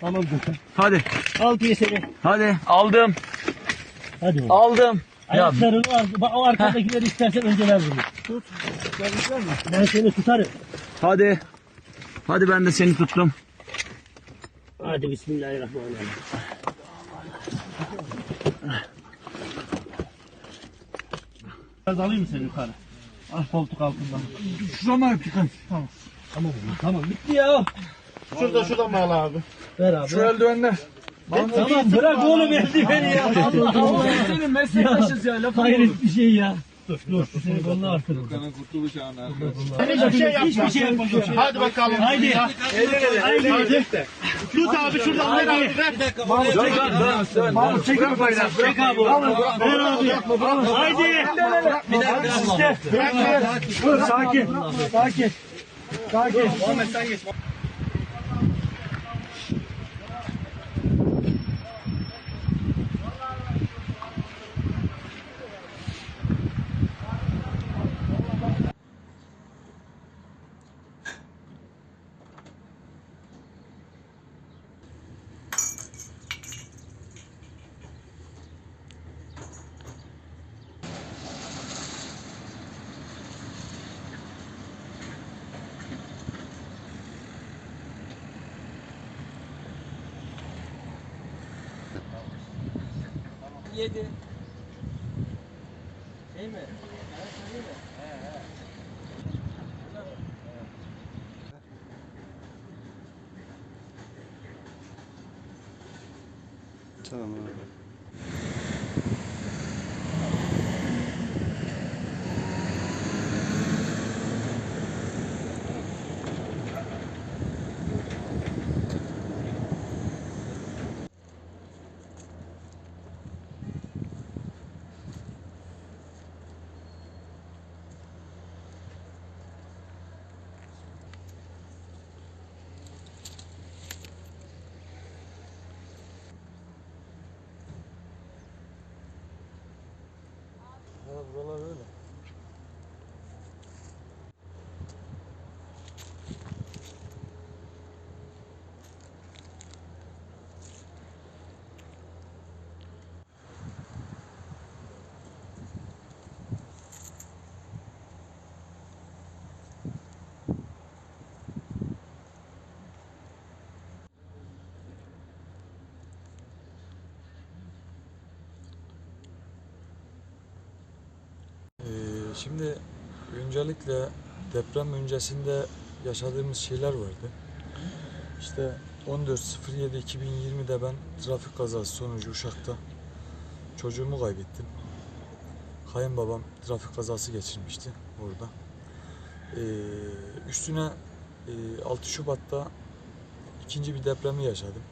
Tamam Gökhan. Hadi. Al piyeseni. Hadi. Aldım. Hadi oğlum. Aldım. Ya Ayaklarını ar- bak o arkadakileri istersen önce ver bunu. Tut. Ben seni tutarım. hadi. Hadi ben de seni tuttum. Hadi bismillahirrahmanirrahim. Biraz alayım mı seni yukarı? Ah koltuk altından. Şurama yapayım. Tamam oğlum, tamam bitti ya. Şurada şuradan bağla abi. Ver abi. Şu eldivenler. Tamam bırak oğlum eldiveni ya. Allah Allah. Senin meslektaşız ya. Lafı Hayret bir şey ya. Dur dur. Seni koluna artırın. kurtuluş anı. Hiçbir şey yapma. Hiçbir şey yapmayacağım. Hadi bakalım. Haydi. Haydi. Haydi. Tut abi şuradan ver abi ver. Mahmut çek kafayı. Çek abi. Ver abi. Haydi. Bir dakika. Dur sakin. Sakin. Sakin. Yedi. Şey mi? Tamam abi. Buralar öyle. Ee, şimdi öncelikle deprem öncesinde yaşadığımız şeyler vardı. İşte 14.07.2020'de ben trafik kazası sonucu Uşak'ta çocuğumu kaybettim. Kayınbabam trafik kazası geçirmişti orada. Ee, üstüne e, 6 Şubat'ta ikinci bir depremi yaşadım.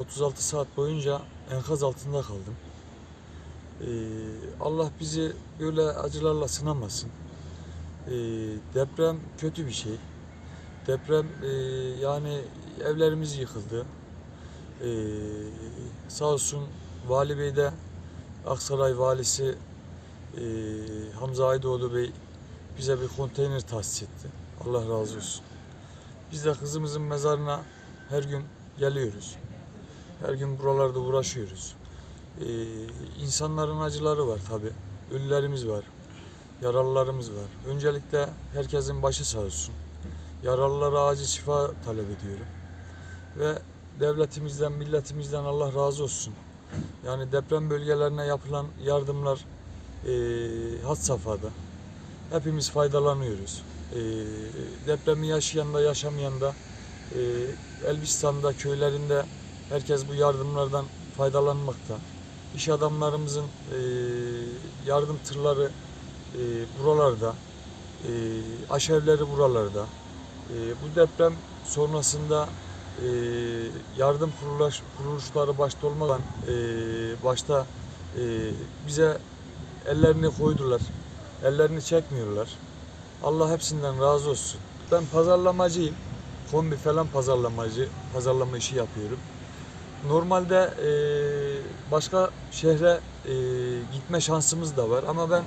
36 saat boyunca enkaz altında kaldım. Ee, Allah bizi böyle acılarla sınamasın. Ee, deprem kötü bir şey. Deprem e, yani evlerimiz yıkıldı. Ee, sağ olsun Vali Bey de Aksaray Valisi e, Hamza Aydoğdu Bey bize bir konteyner tahsis etti. Allah razı olsun. Biz de kızımızın mezarına her gün geliyoruz. Her gün buralarda uğraşıyoruz. Ee, insanların acıları var tabi. Ölülerimiz var. Yaralılarımız var. Öncelikle herkesin başı sağ olsun. Yaralılara acil şifa talep ediyorum. Ve devletimizden, milletimizden Allah razı olsun. Yani deprem bölgelerine yapılan yardımlar e, had safhada. Hepimiz faydalanıyoruz. E, depremi yaşayan da yaşamayan da e, Elbistan'da, köylerinde herkes bu yardımlardan faydalanmakta. İş adamlarımızın e, yardım tırları e, buralarda, e, aşevleri buralarda. E, bu deprem sonrasında e, yardım kuruluş, kuruluşları başta olmadan e, başta e, bize ellerini koydular. Ellerini çekmiyorlar. Allah hepsinden razı olsun. Ben pazarlamacıyım. Kombi falan pazarlamacı, pazarlama işi yapıyorum. Normalde e, başka şehre e, gitme şansımız da var ama ben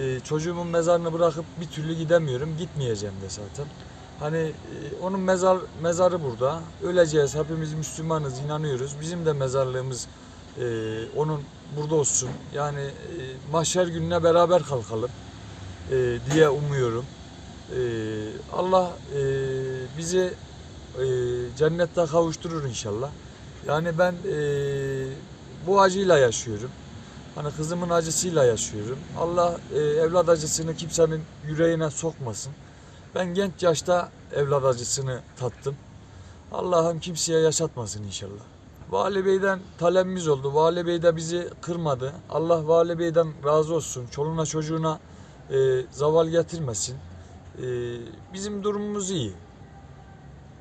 e, çocuğumun mezarını bırakıp bir türlü gidemiyorum. Gitmeyeceğim de zaten. Hani e, onun mezar mezarı burada. Öleceğiz. Hepimiz Müslümanız, inanıyoruz. Bizim de mezarlığımız e, onun burada olsun. Yani e, mahşer gününe beraber kalkalım e, diye umuyorum. E, Allah e, bizi e, cennette kavuşturur inşallah. Yani ben e, bu acıyla yaşıyorum. Hani kızımın acısıyla yaşıyorum. Allah e, evlat acısını kimsenin yüreğine sokmasın. Ben genç yaşta evlat acısını tattım. Allah'ım kimseye yaşatmasın inşallah. Vali Bey'den talebimiz oldu. Vali Bey de bizi kırmadı. Allah Vali Bey'den razı olsun. Çoluğuna çocuğuna e, zaval getirmesin. E, bizim durumumuz iyi.